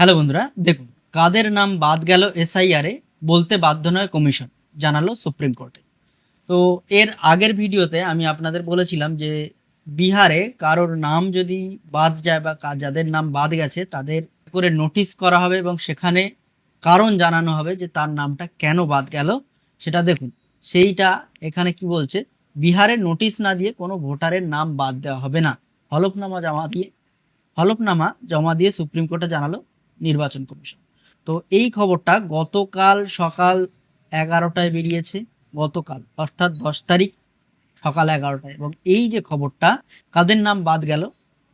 Hello বন্ধুরা, দেখুন, কাদের নাম বাদ গেল এসআইআরে বলতে বাধ্য নয় কমিশন, জানালো সুপ্রিম কোর্টে। তো এর আগের ভিডিওতে আমি আপনাদের বলেছিলাম যে বিহারে কারোর নাম যদি বাদ যায় বা যাদের নাম বাদ গেছে, তাদের করে নোটিশ করা হবে এবং সেখানে কারণ জানানো হবে যে তার নামটা কেন বাদ গেল। সেটা দেখুন, সেইটা এখানে কি বলছে, বিহারে নোটিশ না দিয়ে কোনো ভোটারের নাম বাদ দেওয়া হবে না। হলফনামা জমা দিয়ে হলফনামা জমা দিয়ে সুপ্রিম কোর্টে জানালো নির্বাচন কমিশন। তো এই খবরটা গতকাল সকাল এগারোটায় বেরিয়েছে, গতকাল, অর্থাৎ দশ তারিখ সকাল এগারোটায়। এবং এই যে খবরটা, কাদের নাম বাদ গেল?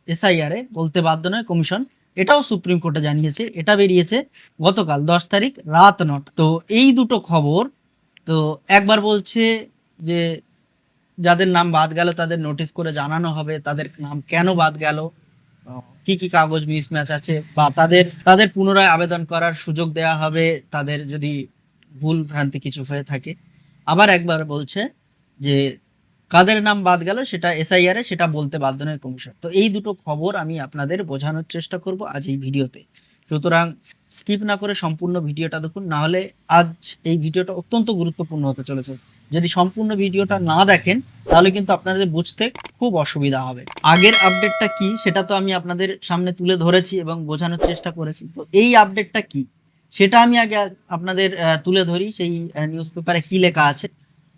এসআইআরে বলতে বাধ্য নয় কমিশন। এটাও সুপ্রিম কোর্টে জানিয়েছে, এটা বেরিয়েছে গতকাল দশ তারিখ রাত নটা। তো এই দুটো খবর, তো একবার বলছে যে যাদের নাম বাদ গেল তাদের নোটিশ করে জানানো হবে, তাদের নাম কেন বাদ গেল? কি কি কাগজ মিসম্যাচ আছে? বা তাদের তাদের পুনরায় আবেদন করার সুযোগ দেওয়া হবে, তাদের যদি ভুল ভ্রান্তি কিছু হয়ে থাকে। আবার একবার বলছে যে, কাদের নাম বাদ গেল সেটা এসআইআর সেটা বলতে বাধ্য নয় কমিশন। তো এই দুটো খবর আমি আপনাদের বোঝানোর চেষ্টা করব আজ এই ভিডিওতে। সুতরাং স্কিপ না করে সম্পূর্ণ ভিডিওটা দেখুন, না হলে আজ এই ভিডিওটা অত্যন্ত গুরুত্বপূর্ণ হতে চলেছে। যদি সম্পূর্ণ ভিডিওটা না দেখেন তাহলে কিন্তু আপনাদের বুঝতে খুব অসুবিধা হবে। আগের আপডেটটা কি সেটা তো আমি আপনাদের সামনে তুলে ধরেছি এবং বোঝানোর চেষ্টা করেছি। তো এই আপডেটটা কি? সেটা আমি আগে আপনাদের তুলে ধরি, সেই নিউজ পেপারে কি লেখা আছে।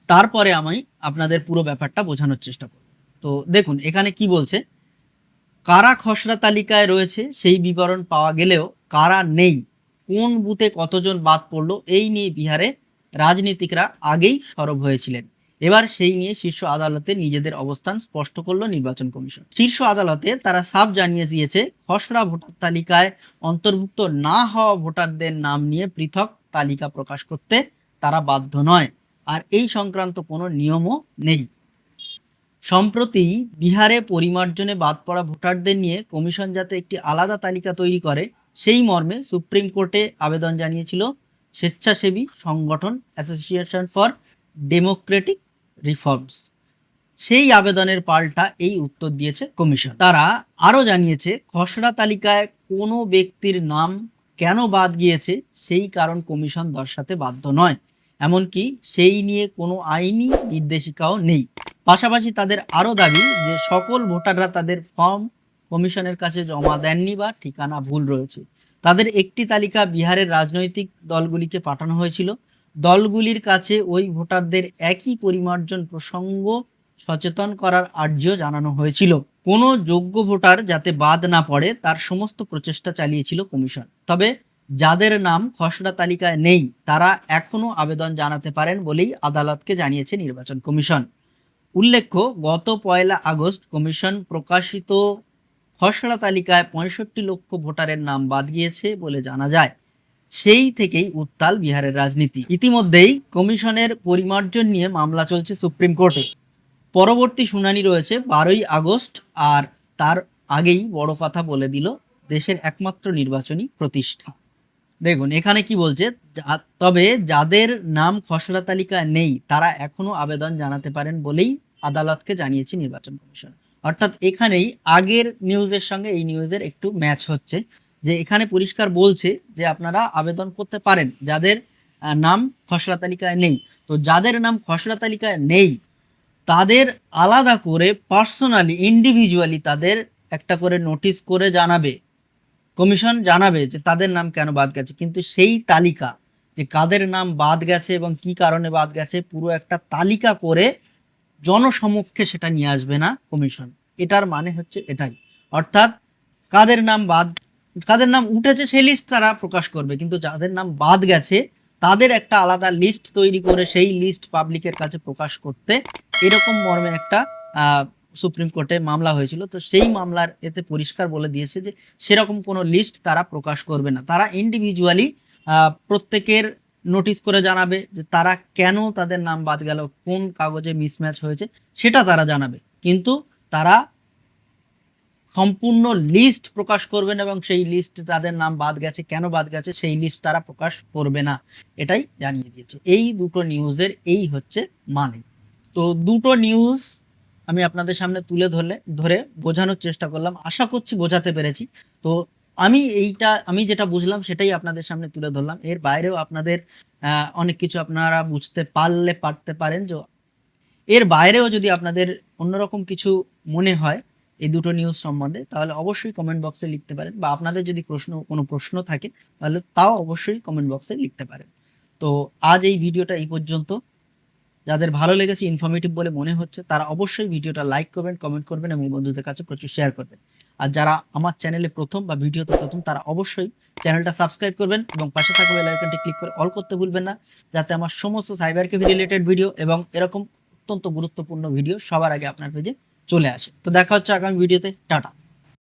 তারপরে আমি আপনাদের পুরো ব্যাপারটা বোঝানোর চেষ্টা করব। তো দেখুন, এখানে কি বলছে? কারা খসড়া তালিকায় রয়েছে সেই বিবরণ পাওয়া গেলেও কারা নেই, কোন বুথে কতজন বাদ পড়ল, এই নিয়ে বিহারে রাজনীতিকরা আগেই সরব হয়েছিলেন। এবার সেই নিয়ে শীর্ষ আদালতে নিজেদের অবস্থান স্পষ্ট করল নির্বাচন কমিশন। শীর্ষ আদালতে তারা সাফ জানিয়ে দিয়েছে, খসড়া ভোটার তালিকায় অন্তর্ভুক্ত না হওয়া ভোটারদের নাম নিয়ে পৃথক তালিকা প্রকাশ করতে তারা বাধ্য নয়। আর এই সংক্রান্ত কোনো নিয়মও নেই। সম্প্রতি বিহারে পরিমার্জনে বাদ পড়া ভোটারদের নিয়ে কমিশন যাতে একটি আলাদা তালিকা তৈরি করে, সেই মর্মে সুপ্রিম কোর্টে আবেদন জানিয়েছিল স্বেচ্ছাসেবী সংগঠন অ্যাসোসিয়েশন ফর ডেমোক্রেটিক রিফর্মস সেই আবেদনের পাল্টা এই উত্তর দিয়েছে কমিশন তারা আরও জানিয়েছে, খসড়া তালিকায় কোনো ব্যক্তির নাম কেন বাদ গিয়েছে, সেই কারণ কমিশন দর্শাতে বাধ্য নয়। এমনকি সেই নিয়ে কোনো আইনি নির্দেশিকাও নেই। পাশাপাশি তাদের আরও দাবি যে সকল ভোটাররা তাদের ফর্ম কমিশনের কাছে জমা দেননি বা ঠিকানা ভুল রয়েছে। তাদের একটি তালিকা বিহারের রাজনৈতিক দলগুলিকে পাঠানো হয়েছিল। দলগুলির কাছে ওই ভোটারদের একই পরিমার্জন প্রসঙ্গ সচেতন করার আর্জিও জানানো হয়েছিল। কোনো যোগ্য ভোটার যাতে বাদ না পড়ে, তার সমস্ত প্রচেষ্টা চালিয়েছিল কমিশন। তবে যাদের নাম খসড়া তালিকায় নেই, তারা এখনও আবেদন জানাতে পারেন বলেই আদালতকে জানিয়েছে নির্বাচন কমিশন। উল্লেখ্য, গত পয়লা আগস্ট কমিশন প্রকাশিত খসড়া তালিকায় পঁয়ষট্টি লক্ষ ভোটারের নাম বাদ গিয়েছে বলে জানা যায়। সেই থেকেই উত্তাল বিহারের রাজনীতি। ইতিমধ্যেই কমিশনের পরিমার্জন নিয়ে মামলা চলছে সুপ্রিম কোর্টে। পরবর্তী শুনানি রয়েছে বারোই আগস্ট আর তার আগেই বড় কথা বলে দিল দেশের একমাত্র নির্বাচনী প্রতিষ্ঠা। দেখুন, এখানে কি বলছে? তবে যাদের নাম খসড়া তালিকায় নেই, তারা এখনও আবেদন জানাতে পারেন বলেই আদালতকে জানিয়েছে নির্বাচন কমিশন। অর্থাৎ এখানেই আগের নিউজের সঙ্গে এই নিউজের একটু ম্যাচ হচ্ছে। যে এখানে পরিষ্কার বলছে যে আপনারা আবেদন করতে পারেন। যাদের নাম খসড়া তালিকায় নেই। তো যাদের নাম খসড়া তালিকায় নেই, তাদের আলাদা করে পার্সোনালি, ইন্ডিভিজুয়ালি তাদের একটা করে নোটিশ করে জানাবে। কমিশন জানাবে যে তাদের নাম কেন বাদ গেছে। কিন্তু সেই তালিকা, যে কাদের নাম বাদ গেছে এবং কি কারণে বাদ গেছে, পুরো একটা তালিকা করে জনসমক্ষে সেটা নিয়ে আসবে না কমিশন। এটার মানে হচ্ছে এটাই। অর্থাৎ কাদের নাম বাদ কাদের নাম উঠেছে সেই লিস্ট তারা প্রকাশ করবে। কিন্তু যাদের নাম বাদ গেছে, তাদের একটা আলাদা লিস্ট তৈরি করে সেই লিস্ট পাবলিকের কাছে প্রকাশ করতে এরকম মর্মে একটা সুপ্রিম কোর্টে মামলা হয়েছিল। তো সেই মামলার এতে পরিষ্কার বলে দিয়েছে যে সেরকম কোনো লিস্ট তারা প্রকাশ করবে না। তারা ইন্ডিভিজুয়ালি প্রত্যেকের নোটিশ করে জানাবে যে তারা কেন তাদের নাম বাদ গেল, কোন কাগজে মিসম্যাচ হয়েছে, সেটা তারা জানাবে। কিন্তু তারা সম্পূর্ণ লিস্ট প্রকাশ করবেন এবং সেই লিস্ট তাদের নাম বাদ গেছে, কেন বাদ গেছে সেই লিস্ট তারা প্রকাশ করবে না। এটাই জানিয়ে দিয়েছে। এই দুটো নিউজের এই হচ্ছে মানে। তো দুটো নিউজ আমি আপনাদের সামনে তুলে ধরলে, ধরে বোঝানোর চেষ্টা করলাম। আশা করছি বোঝাতে পেরেছি। তো আমি এইটা, আমি যেটা বুঝলাম সেটাই আপনাদের সামনে তুলে ধরলাম। এর বাইরেও আপনাদের অনেক কিছু আপনারা বুঝতে পারলে, পারতে পারেন। যে এর বাইরেও যদি আপনাদের অন্যরকম কিছু মনে হয় এই দুটো নিউজ সম্বন্ধে, তাহলে অবশ্যই কমেন্ট বক্সে লিখতে পারেন বা আপনাদের যদি প্রশ্ন, কোনো প্রশ্ন থাকে, তাহলে তাও অবশ্যই কমেন্ট বক্সে লিখতে পারেন। তো আজ এই ভিডিওটা এই পর্যন্ত। যাদের ভালো লেগেছে ইনফরমেটিভ বলে মনে হচ্ছে, তারা অবশ্যই ভিডিওটা লাইক করবেন কমেন্ট করবেন এবং বন্ধুদের কাছে প্রচুর শেয়ার করবেন। আর যারা আমার চ্যানেলে প্রথম বা ভিডিওতে প্রথম, তারা অবশ্যই চ্যানেলটা সাবস্ক্রাইব করবেন এবং পাশে থাকা বেল আইকনটি ক্লিক করে অল করতে ভুলবেন না, যাতে আমার সমস্ত সাইবার ক্যাফে রিলেটেড ভিডিও এবং এরকম অত্যন্ত গুরুত্বপূর্ণ ভিডিও সবার আগে আপনার পেজে চলে আসে তো দেখা হচ্ছে আগামী ভিডিওতে টাটা